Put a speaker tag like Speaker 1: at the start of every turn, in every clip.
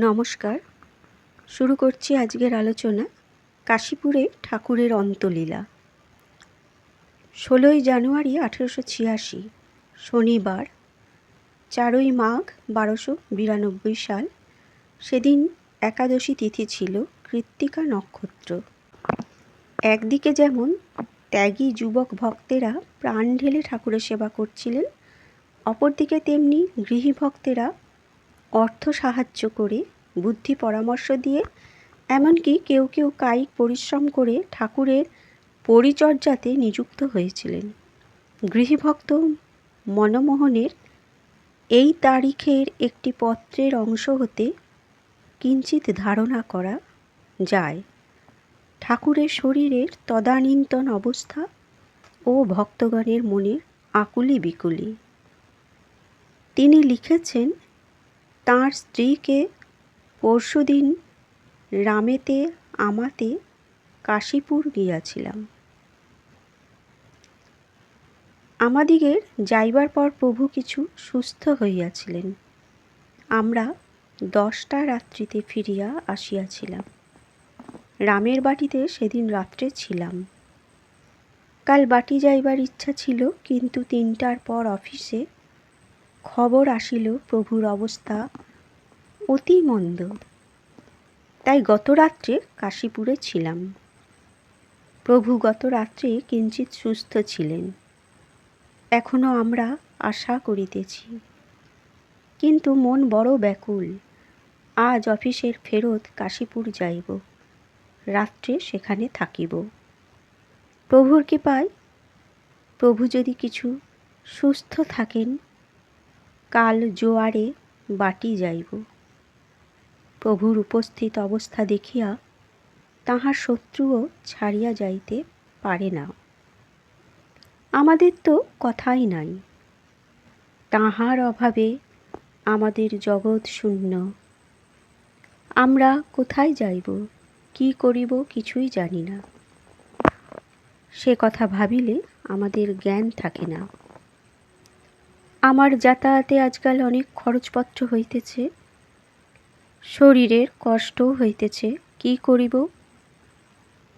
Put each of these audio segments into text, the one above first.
Speaker 1: নমস্কার। শুরু করছি আজকের আলোচনা কাশীপুরে ঠাকুরের অন্তলীলা। ষোলোই জানুয়ারি আঠেরোশো ছিয়াশি, শনিবার, চারই মাঘ বারোশো বিরানব্বই সাল। সেদিন একাদশী তিথি ছিল কৃত্তিকা নক্ষত্র। একদিকে যেমন ত্যাগী যুবক ভক্তেরা প্রাণ ঢেলে ঠাকুরের সেবা করছিলেন, অপরদিকে তেমনি গৃহী ভক্তেরা অর্থ সাহায্য করে, বুদ্ধি পরামর্শ দিয়ে, এমনকি কেউ কেউ কায়িক পরিশ্রম করে ঠাকুরের পরিচর্যাতে নিযুক্ত হয়েছিলেন। গৃহীভক্ত মনমোহনের এই তারিখের একটি পত্রের অংশ হতে কিঞ্চিত ধারণা করা যায়। ঠাকুরের শরীরের তদানীন্তন অবস্থা ও ভক্তগণের মনে আকুলি বিকুলি। তিনি লিখেছেন তাঁর স্ত্রীকে পরশুদিন রামেতে, আমাতে কাশীপুর গিয়াছিলাম। আমাদিগের যাইবার পর প্রভু কিছু সুস্থ হইয়াছিলেন। আমরা দশটা রাত্রিতে ফিরিয়া আসিয়াছিলাম। রামের বাটিতে সেদিন রাত্রে ছিলাম। কাল বাটি যাইবার ইচ্ছা ছিল, কিন্তু তিনটার পর অফিসে খবর আসিল প্রভুর অবস্থা অতি মন্দ। তাই গত রাত্রে কাশীপুরে ছিলাম। প্রভু গত রাত্রে কিঞ্চিত সুস্থ ছিলেন। এখনও আমরা আশা করিতেছি। কিন্তু মন বড় ব্যাকুল। আজ অফিসের ফেরত কাশীপুর যাইব। রাত্রে সেখানে থাকিব। প্রভুর কৃপায় প্রভু যদি কিছু সুস্থ থাকেন কাল জোয়ারে বাটি যাইব। প্রভুর উপস্থিত অবস্থা দেখিয়া তাহার শত্রুও ছাড়িয়া যাইতে পারে না। আমাদের তো কথাই নাই। তাহার অভাবে আমাদের জগৎ শূন্য। আমরা কোথায় যাইব, কি করিব কিছুই জানি না। সে কথা ভাবিলে আমাদের জ্ঞান থাকে না। আমার যাতায়াতে আজকাল অনেক খরচপত্র হইতেছে। শরীরের কষ্টও হইতেছে। কি করিব?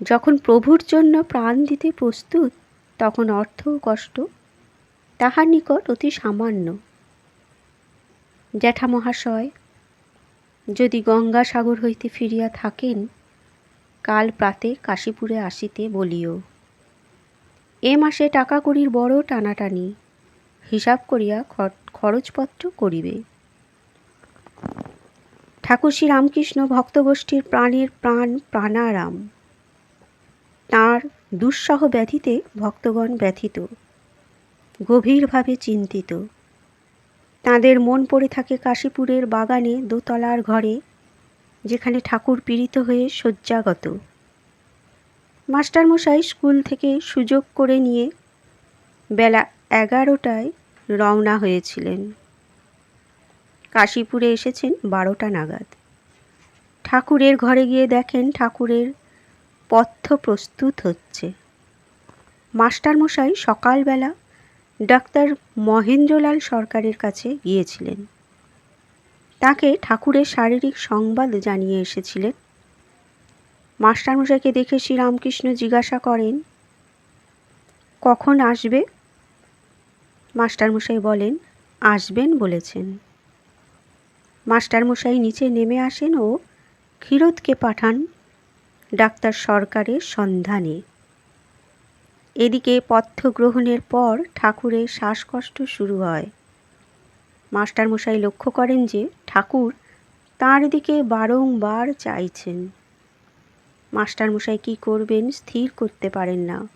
Speaker 1: যখন প্রভুর জন্য প্রাণ দিতে প্রস্তুত, তখন অর্থ কষ্ট। তাহার নিকট অতি সামান্য। জ্যাঠা মহাশয় যদি গঙ্গাসাগর হইতে ফিরিয়া থাকেন, কাল প্রাতে কাশীপুরে আসিতে বলিও। এ মাসে টাকা কড়ির বড় টানাটানি। হিসাব করিয়া খরচপত্র করিবে। ঠাকুর শ্রী রামকৃষ্ণ ভক্তগোষ্ঠীর প্রাণের প্রাণ প্রাণারাম। তাঁর দুঃসহ ব্যাধিতে ভক্তগণ ব্যথিত, গভীরভাবে চিন্তিত। তাঁদের মন পড়ে থাকে কাশীপুরের বাগানে দোতলার ঘরে, যেখানে ঠাকুর পীড়িত হয়ে শয্যাগত। মাস্টারমশাই স্কুল থেকে সুযোগ করে নিয়ে বেলা এগারোটায় রওনা হয়েছিলেন। কাশীপুরে এসেছেন বারোটা নাগাদ। ঠাকুরের ঘরে গিয়ে দেখেন ঠাকুরের পথ্য প্রস্তুত হচ্ছে। মাস্টারমশাই সকালবেলা ডাক্তার মহেন্দ্রলাল সরকারের কাছে গিয়েছিলেন। তাকে ঠাকুরের শারীরিক সংবাদ জানিয়ে এসেছিলেন। মাস্টারমশাইকে দেখে শ্রীরামকৃষ্ণ জিজ্ঞাসা করেন, কখন আসবে? মাস্টারমশাই বলেন, আসবেন বলেছেন। মাস্টারমশাই নিচে নেমে আসেন ও ক্ষীরোদকে পাঠান ডাক্তার সরকারের সন্ধানে। এদিকে পথ্য গ্রহণের পর ঠাকুরের শ্বাসকষ্ট শুরু হয়। মাস্টারমশাই লক্ষ্য করেন যে ঠাকুর তাঁর দিকে বারংবার চাইছেন। মাস্টারমশাই কী করবেন, স্থির করতে পারেন না।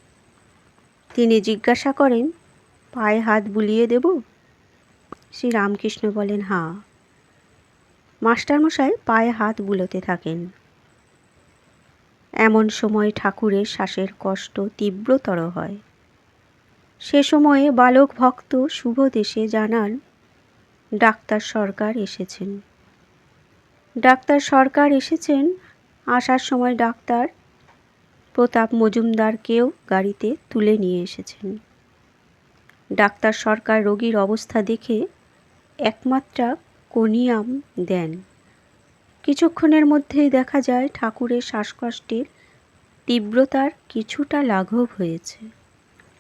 Speaker 1: তিনি জিজ্ঞাসা করেন পায়ে হাত বুলিয়ে দেব? শ্রী রামকৃষ্ণ বলেন, হাঁ। মাস্টারমশাই পায়ে হাত বুলোতে থাকেন। এমন সময় ঠাকুরের শ্বাসের কষ্ট তীব্রতর হয়। সে সময়ে বালক ভক্ত শুভ দেশে জানান, ডাক্তার সরকার এসেছেন। ডাক্তার সরকার এসেছেন, আসার সময় ডাক্তার প্রতাপ মজুমদারকেও গাড়িতে তুলে নিয়ে এসেছেন। ডাক্তার সরকার রোগীর অবস্থা দেখে একমাত্রা কোনিয়াম দেন। কিছুক্ষণের মধ্যেই দেখা যায় ঠাকুরের শ্বাসকষ্টের তীব্রতার কিছুটা লাঘব হয়েছে।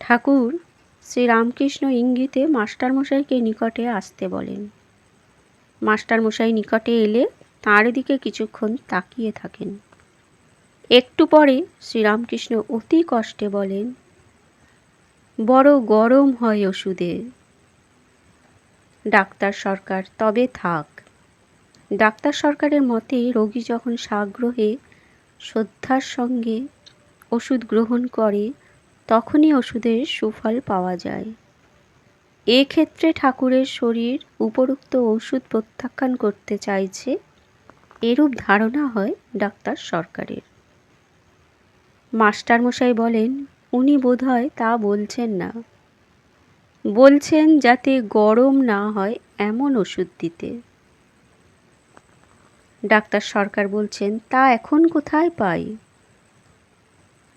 Speaker 1: ঠাকুর শ্রীরামকৃষ্ণ ইঙ্গিতে মাস্টারমশাইকে নিকটে আসতে বলেন। মাস্টারমশাই নিকটে এলে তাঁর দিকে কিছুক্ষণ তাকিয়ে থাকেন। একটু পরে শ্রীরামকৃষ্ণ অতি কষ্টে বলেন বড় গরম হয় ওষুধে। ডাক্তার সরকার, তবে থাক। ডাক্তার সরকারের মতে রোগী যখন সাগ্রহে, শ্রদ্ধার সঙ্গে ওষুধ গ্রহণ করে, তখনই ওষুধের সুফল পাওয়া যায়। এক্ষেত্রে ঠাকুরের শরীর উপরোক্ত ওষুধ প্রত্যাখ্যান করতে চাইছে, এরূপ ধারণা হয় ডাক্তার সরকারের। মাস্টারমশাই বলেন উনি বোধহয় তা বলছেন না। বলছেন যাতে গরম না হয় এমন ওষুধ দিতে। ডাক্তার সরকার বলছেন, তা এখন কোথায় পাই?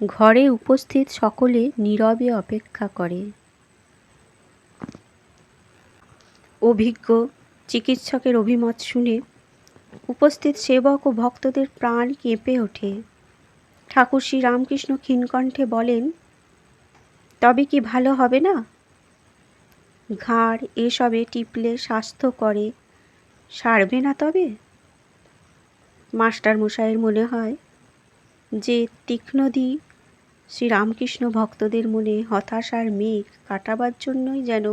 Speaker 1: ঘরে উপস্থিত সকলে নীরবে অপেক্ষা করে। অভিজ্ঞ চিকিৎসকের অভিমত শুনে উপস্থিত সেবক ও ভক্তদের প্রাণ কেঁপে ওঠে। ঠাকুর শ্রী রামকৃষ্ণ ক্ষীণকণ্ঠে বলেন তবে কি ভালো হবে না? ঘাড় এসবে টিপলে স্বাস্থ্য করে। সারবে না তবে? মাস্টার মশাইয়ের মনে হয় যে তীক্ষ্ণদি শ্রীরামকৃষ্ণ ভক্তদের মনে হতাশার মেঘ কাটাবার জন্যই যেন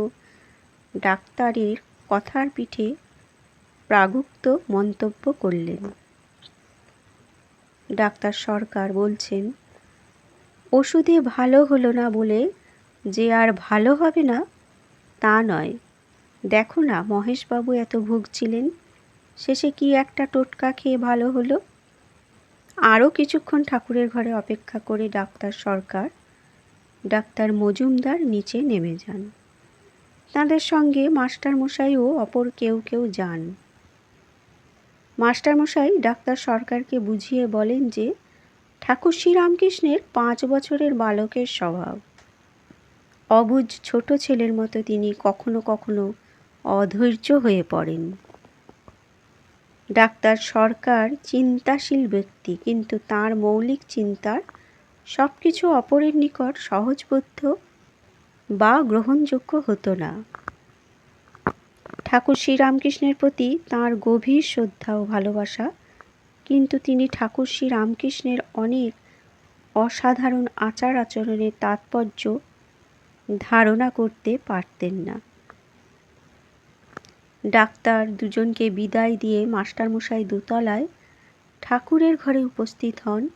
Speaker 1: ডাক্তারের কথার পিঠে প্রাগুক্ত মন্তব্য করলেন। ডাক্তার সরকার বলছেন, ওষুধে ভালো হলো না বলে যে আর ভালো হবে না, তা নয়। দেখো না, মহেশবাবু এত ভুগছিলেন, শেষে কি একটা টোটকা খেয়ে ভালো হলো? আরও কিছুক্ষণ ঠাকুরের ঘরে অপেক্ষা করে ডাক্তার সরকার, ডাক্তার মজুমদার নিচে নেমে যান। তাদের সঙ্গে মাস্টারমশাইও অপর কেউ কেউ যান। মাস্টারমশাই ডাক্তার সরকারকে বুঝিয়ে বলেন যে, ঠাকুর শ্রীরামকৃষ্ণের পাঁচ বছরের বালকের স্বভাব। অবুজ ছোট ছেলের মতো তিনি কখনো কখনো অধৈর্য হয়ে পড়েন। ডাক্তার সরকার চিন্তাশীল ব্যক্তি, কিন্তু তার মৌলিক চিন্তার সব কিছু অপরের নিকট সহজবোধ্য বা গ্রহণযোগ্য হতো না। ঠাকুর শ্রীরামকৃষ্ণের প্রতি তাঁর গভীর শ্রদ্ধা ও ভালোবাসা, কিন্তু তিনি ঠাকুর শ্রীরামকৃষ্ণের অনেক অসাধারণ আচার আচরণের তাৎপর্য ধারণা করতে পারতেন না। ডাক্তার দুজনকে বিদায় দিয়ে মাস্টারমশাই দোতলায় ঠাকুরের ঘরে উপস্থিত হন।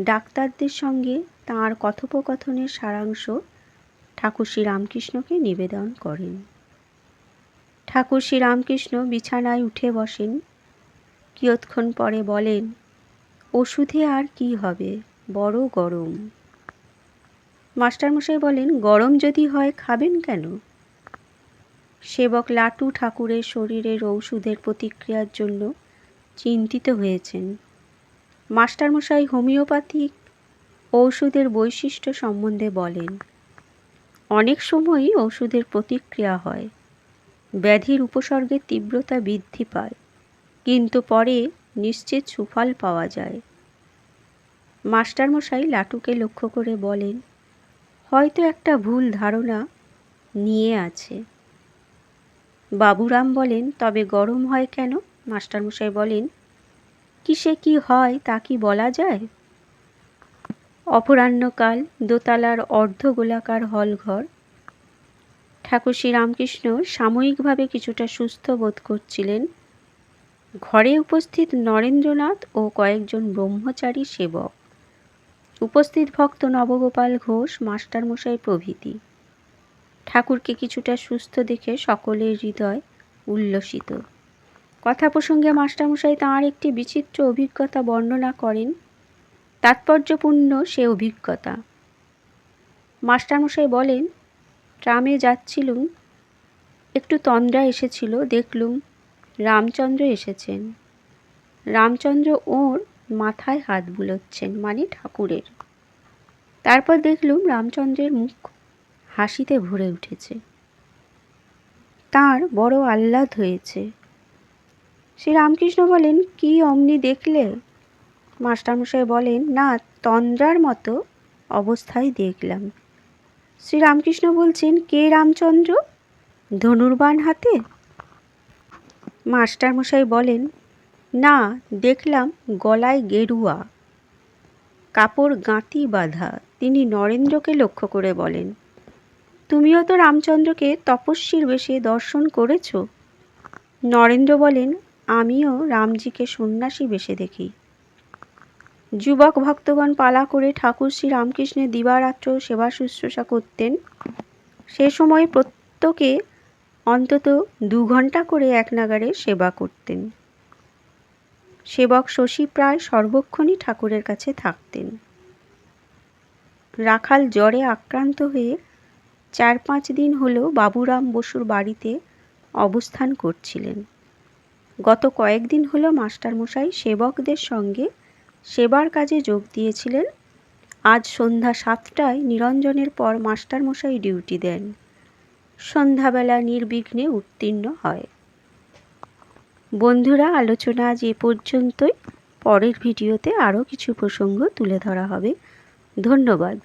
Speaker 1: ডাক্তারদের সঙ্গে তাঁর কথোপকথনের সারাংশ ঠাকুর শ্রী রামকৃষ্ণকে নিবেদন করেন। ঠাকুর শ্রীরামকৃষ্ণ বিছানায় উঠে বসেন। কিয়ৎক্ষণ পরে বলেন, ওষুধে আর কি হবে? বড় গরম। মাস্টারমশাই বলেন, গরম যদি হয় খাবেন কেন? সেবক লাটু ঠাকুরের শরীরের ঔষধের প্রতিক্রিয়ার জন্য চিন্তিত হয়েছেন। মাস্টারমশাই হোমিওপ্যাথিক ঔষধের বৈশিষ্ট্য সম্বন্ধে বলেন, অনেক সময়ই ওষুধের প্রতিক্রিয়া হয়। ব্যাধির উপসর্গের তীব্রতা বৃদ্ধি পায়, কিন্তু পরে নিশ্চিত সুফল পাওয়া যায়। মাস্টারমশাই লাটুকে লক্ষ্য করে বলেন হয়তো একটা ভুল ধারণা নিয়ে আছে। বাবুরাম বলেন, তবে গরম হয় কেন? মাস্টারমশাই বলেন, কিসে কি হয় তা কি বলা যায়? অপরাহ্নকাল, দোতলার অর্ধ গোলাকার হলঘর। ঠাকুর শ্রীরামকৃষ্ণ সাময়িকভাবে কিছুটা সুস্থ বোধ করছিলেন। ঘরে উপস্থিত নরেন্দ্রনাথ ও কয়েকজন ব্রহ্মচারী সেবক। উপস্থিত ভক্ত নবগোপাল ঘোষ, মাস্টারমশাই প্রভৃতি। ঠাকুরকে কিছুটা সুস্থ দেখে সকলের হৃদয় উল্লসিত। কথা প্রসঙ্গে মাস্টারমশাই তাঁর একটি বিচিত্র অভিজ্ঞতা বর্ণনা করেন, তাৎপর্যপূর্ণ সে অভিজ্ঞতা। মাস্টারমশাই বলেন, ট্রামে যাচ্ছিলুম, একটু তন্দ্রা এসেছিল, দেখলুম রামচন্দ্র এসেছেন। রামচন্দ্র ওর মাথায় হাত বুলোচ্ছেন মানে ঠাকুরের। তারপর দেখলুম রামচন্দ্রের মুখ হাসিতে ভরে উঠেছে। তার বড় আহ্লাদ হয়েছে। শ্রী রামকৃষ্ণ বলেন, কি অমনি দেখলে? মাস্টারমশাই বলেন, না, তন্দ্রার মতো অবস্থায় দেখলাম। শ্রীরামকৃষ্ণ বলছেন, কে রামচন্দ্র? ধনুর্বাণ হাতে? মাস্টারমশাই বলেন না, দেখলাম গলায় গেরুয়া। কাপড় গাঁতি বাঁধা, তিনি নরেন্দ্রকে লক্ষ্য করে বলেন, তুমিও তো রামচন্দ্রকে তপস্বীর বেশে দর্শন করেছ? নরেন্দ্র বলেন, আমিও রামজিকে সন্ন্যাসী বেশে দেখি। যুবক ভক্তগণ পালা করে ঠাকুর শ্রী রামকৃষ্ণের দিবারাত্র সেবা শুশ্রূষা করতেন। সে সময় প্রত্যেকে অন্তত দু ঘণ্টা করে এক নাগারে সেবা করতেন। সেবক শশী প্রায় সর্বক্ষণই ঠাকুরের কাছে থাকতেন। রাখাল জ্বরে আক্রান্ত হয়ে চার পাঁচ দিন হলো বাবুরাম বসুর বাড়িতে অবস্থান করছিলেন। গত কয়েকদিন হলো মাস্টারমশাই সেবকদের সঙ্গে সেবার কাজে যোগ দিয়েছিলেন। আজ সন্ধ্যা সাতটায় নিরঞ্জনের পর মাস্টারমশাই ডিউটি দেন। সন্ধ্যাবেলা নির্বিঘ্নে উত্তীর্ণ হয়। বন্ধুরা আলোচনা আজ এ পর্যন্তই। পরের ভিডিওতে আরও কিছু প্রসঙ্গ তুলে ধরা হবে। ধন্যবাদ।